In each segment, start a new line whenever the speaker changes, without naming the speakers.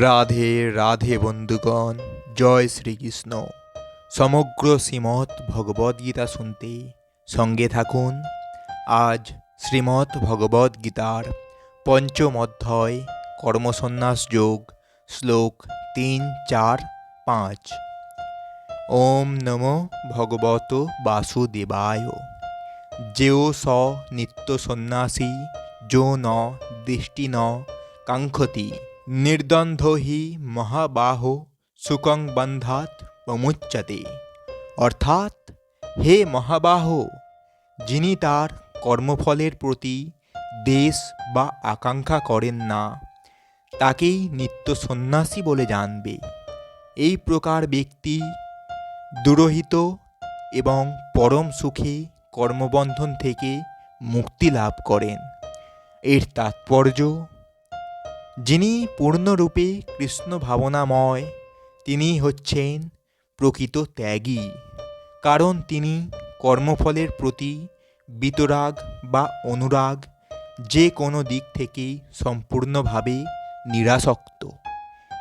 রাধে রাধে বন্ধুগণ, জয় শ্রীকৃষ্ণ। সমগ্র শ্রীমৎ ভগবদ্গীতা শুনতে সঙ্গে থাকুন। আজ শ্রীমৎ ভগবদ্গীতার পঞ্চম অধ্যায়, কর্মসন্ন্যাস যোগ, শ্লোক তিন, চার, পাঁচ। ওম নমো ভগবত বাসুদেবায়। যেও স নিত্য সন্ন্যাসী, যো ন দৃষ্টি ন কাঙ্ক্ষতি। নির্দ্বন্দ্ব হি মহাবাহ সুকং বন্ধাত প্রমুচ্যতে অর্থাৎ হে মহাবাহ, যিনি তার কর্মফলের প্রতি দেশ বা আকাঙ্ক্ষা করেন না, তাকেই নিত্য সন্ন্যাসী বলে জানবে। এই প্রকার ব্যক্তি দুরহিত এবং পরম সুখে কর্মবন্ধন থেকে মুক্তি লাভ করেন। এর তাৎপর্য যিনি পূর্ণরূপে কৃষ্ণ ভাবনাময় তিনি হচ্ছেন প্রকৃত ত্যাগী। কারণ তিনি কর্মফলের প্রতি বিতরাগ বা অনুরাগ যে কোনো দিক থেকেই সম্পূর্ণভাবে নিরাসক্ত।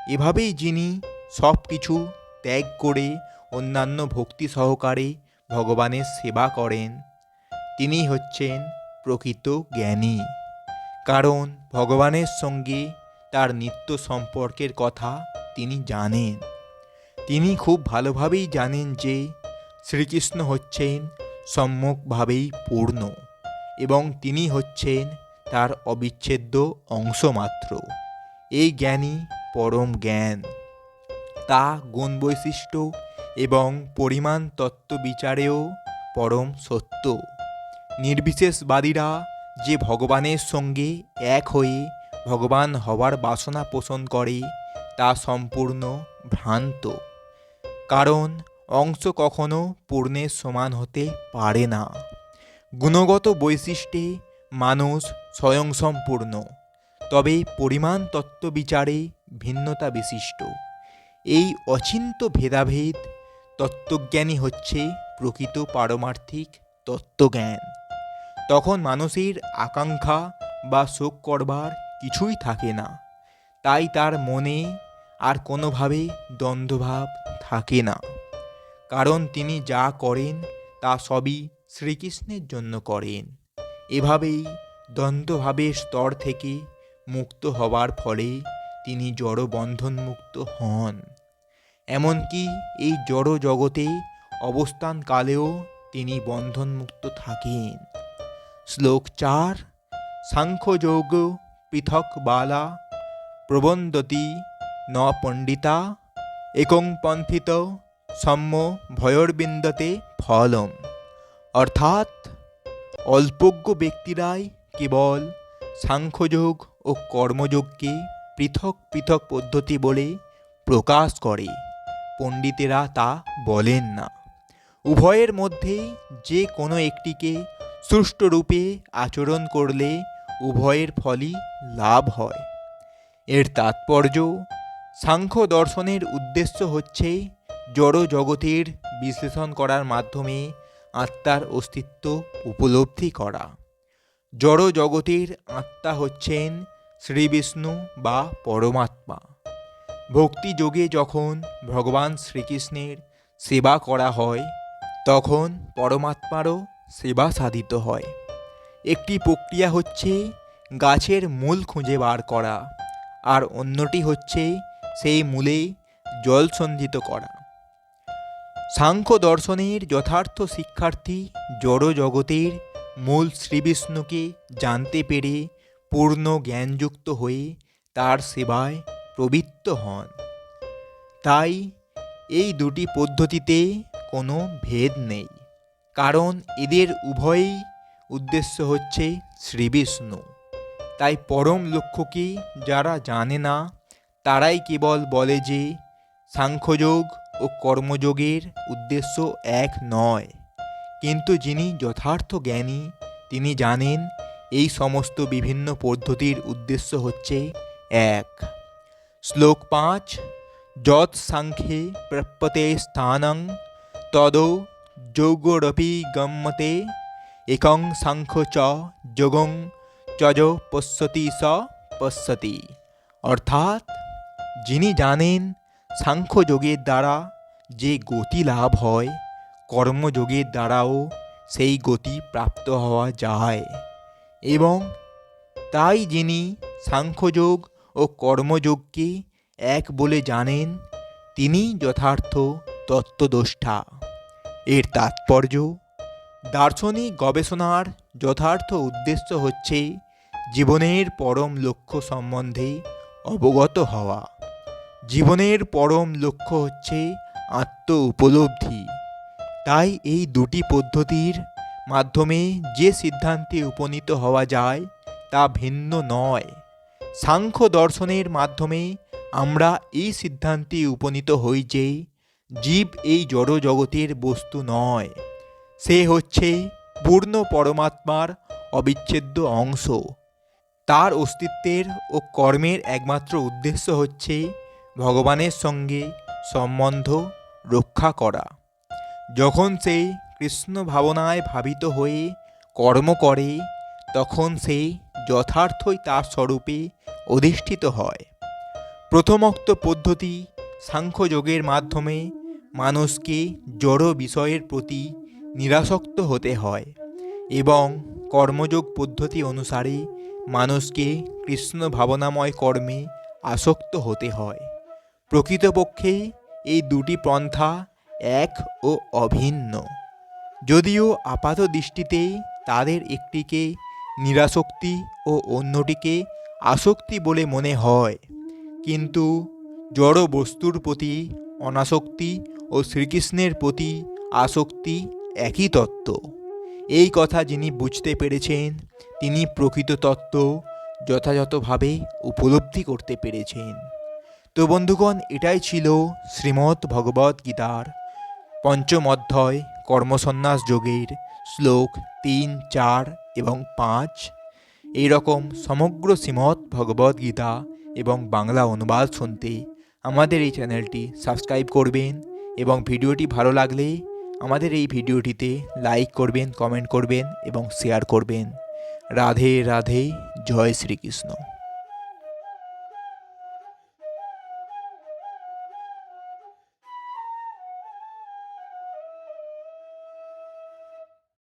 এভাবেই যিনি সব কিছু ত্যাগ করে অন্যান্য ভক্তি সহকারে ভগবানের সেবা করেন, তিনি হচ্ছেন প্রকৃত জ্ঞানী। কারণ ভগবানের সঙ্গে তার নিত্য সম্পর্কের কথা তিনি জানেন। তিনি খুব ভালোভাবেই জানেন যে শ্রীকৃষ্ণ হচ্ছেন সম্যকভাবেই পূর্ণ এবং তিনি হচ্ছেন তার অবিচ্ছেদ্য অংশমাত্র। এই জ্ঞানী পরম জ্ঞান। তা গুণ বৈশিষ্ট্য এবং পরিমাণ তত্ত্ব বিচারেও পরম সত্য। নির্বিশেষবাদীরা যে ভগবানের সঙ্গে এক হয়ে ভগবান হওয়ার বাসনা পোষণ করে তা সম্পূর্ণ ভ্রান্ত। কারণ অংশ কখনো পূর্ণের সমান হতে পারে না। গুণগত বৈশিষ্ট্যে মানুষ স্বয়ংসম্পূর্ণ, তবে পরিমাণ তত্ত্ব বিচারে ভিন্নতা বিশিষ্ট। এই অচিন্ত ভেদাভেদ তত্ত্বজ্ঞানী হচ্ছে প্রকৃত পারমার্থিক তত্ত্বজ্ঞান। তখন মানুষের আকাঙ্ক্ষা বা শোক করবার কিছুই থাকে না। তাই তার মনে আর কোনোভাবে দ্বন্দ্বভাব থাকে না। কারণ তিনি যা করেন, তা সবই শ্রীকৃষ্ণের জন্য করেন। এভাবেই দ্বন্দ্বভাবের স্তর থেকে মুক্ত হবার ফলে তিনি জড় বন্ধনমুক্ত হন। এমনকি এই জড় জগতে অবস্থানকালেও তিনি বন্ধনমুক্ত থাকেন। শ্লোক চার, সাংখ্যযোগ পৃথক বালা, প্রবন্দতি ন পণ্ডিতা, একং পন্থিত সম্য ভয়র্বিন্দতে ফলম। অর্থাৎ, অল্পজ্ঞ ব্যক্তিরাই কেবল সাংখ্যযোগ ও কর্মযোগকে পৃথক পৃথক পদ্ধতি বলে প্রকাশ করে, পণ্ডিতেরা তা বলেন না। উভয়ের মধ্যেই যে কোনো একটিকে সুষ্ঠুরূপে আচরণ করলে উভয়ের ফলই লাভ হয়। এর তাৎপর্য, সাংখ্য দর্শনের উদ্দেশ্য হচ্ছে জড় জগতের বিশ্লেষণ করার মাধ্যমে আত্মার অস্তিত্ব উপলব্ধি করা। জড় জগতের আত্মা হচ্ছেন শ্রীবিষ্ণু বা পরমাত্মা। ভক্তিযোগে যখন ভগবান শ্রীকৃষ্ণের সেবা করা হয়, তখন পরমাত্মারও সেবা সাধিত হয়। একটি প্রক্রিয়া হচ্ছে গাছের মূল খুঁজে বার করা, আর অন্যটি হচ্ছে সেই মূলে জল সঞ্চিত করা। সাংখ্য দর্শনের যথার্থ শিক্ষার্থী জড় জগতের মূল শ্রীবিষ্ণুকে জানতে পেরে পূর্ণ জ্ঞানযুক্ত হয়ে তার সেবায় প্রবৃত্ত হন। তাই এই দুটি পদ্ধতিতে কোনো ভেদ নেই, কারণ এদের উভয়ই উদ্দেশ্য হচ্ছে শ্রীবিষ্ণু তাই পরম লক্ষ্যকে যারা জানে না, তারাই কেবল বলে যে সাংখ্যযোগ ও কর্মযোগের উদ্দেশ্য এক নয়। কিন্তু যিনি যথার্থ জ্ঞানী, তিনি জানেন এই সমস্ত বিভিন্ন পদ্ধতির উদ্দেশ্য হচ্ছে এক। শ্লোক পাঁচ, যৎ সাংখ্যে প্রাপ্যতে স্থানং, তদৌ যৌগরপি গম্যতে একং সাংখ্য চ যোগং চজ পশ্যতি স পশ্যতি। অর্থাৎ, যিনি জানেন সাংখ্যযোগের দ্বারা যে গতি লাভ হয় কর্মযোগের দ্বারাও সেই গতি প্রাপ্ত হওয়া যায়। এবং তাই যিনি সাংখ্যযোগ ও কর্মযোগকে এক বলে জানেন তিনি যথার্থ তত্ত্বদ্রষ্টা। এর তাৎপর্য দার্শনিক গবেষণার যথার্থ উদ্দেশ্য হচ্ছে জীবনের পরম লক্ষ্য সম্বন্ধে অবগত হওয়া। জীবনের পরম লক্ষ্য হচ্ছে আত্ম উপলব্ধি তাই এই দুটি পদ্ধতির মাধ্যমে যে সিদ্ধান্তে উপনীত হওয়া যায় তা ভিন্ন নয়। সাংখ্য দর্শনের মাধ্যমে আমরা এই সিদ্ধান্তে উপনীত হই যে জীব এই জড় জগতের বস্তু নয়। সে হচ্ছে পূর্ণ পরমাত্মার অবিচ্ছেদ্য অংশ। তার অস্তিত্বের ও কর্মের একমাত্র উদ্দেশ্য হচ্ছে ভগবানের সঙ্গে সম্বন্ধ রক্ষা করা। যখন সে কৃষ্ণ ভাবনায় ভাবিত হয়ে কর্ম করে, তখন সে যথার্থই তার স্বরূপে অধিষ্ঠিত হয়। প্রথমোক্ত পদ্ধতি সাংখ্যযোগের মাধ্যমে মানুষকে জড় বিষয়ের প্রতি নিরাসক্ত হতে হয় এবং কর্মযোগ পদ্ধতি অনুসারে মানুষকে কৃষ্ণ ভাবনাময় কর্মে আসক্ত হতে হয়। প্রকৃতপক্ষে এই দুটি পন্থা এক ও অভিন্ন। যদিও আপাত দৃষ্টিতে তাদের একটিকে নিরাসক্তি ও অন্যটিকে আসক্তি বলে মনে হয়, কিন্তু জড় বস্তুর প্রতি অনাসক্তি ও শ্রীকৃষ্ণের প্রতি আসক্তি একই তত্ত্ব। এই কথা যিনি বুঝতে পেরেছেন, তিনি প্রকৃত তত্ত্ব যথাযথভাবে উপলব্ধি করতে পেরেছেন। তো বন্ধুগণ, এটাই ছিল শ্রীমদ্ ভগবদ্ গীতার পঞ্চম অধ্যায় কর্মসন্ন্যাস যোগের শ্লোক তিন, চার এবং পাঁচ। এই রকম সমগ্র শ্রীমদ্ ভগবদ্ গীতা এবং বাংলা অনুবাদ শুনতে আমাদের এই চ্যানেলটি সাবস্ক্রাইব করবেন এবং ভিডিওটি ভালো লাগলে আমাদের এই ভিডিওটিতে লাইক করবেন কমেন্ট করবেন এবং শেয়ার করবেন। রাধে রাধে জয় শ্রীকৃষ্ণ।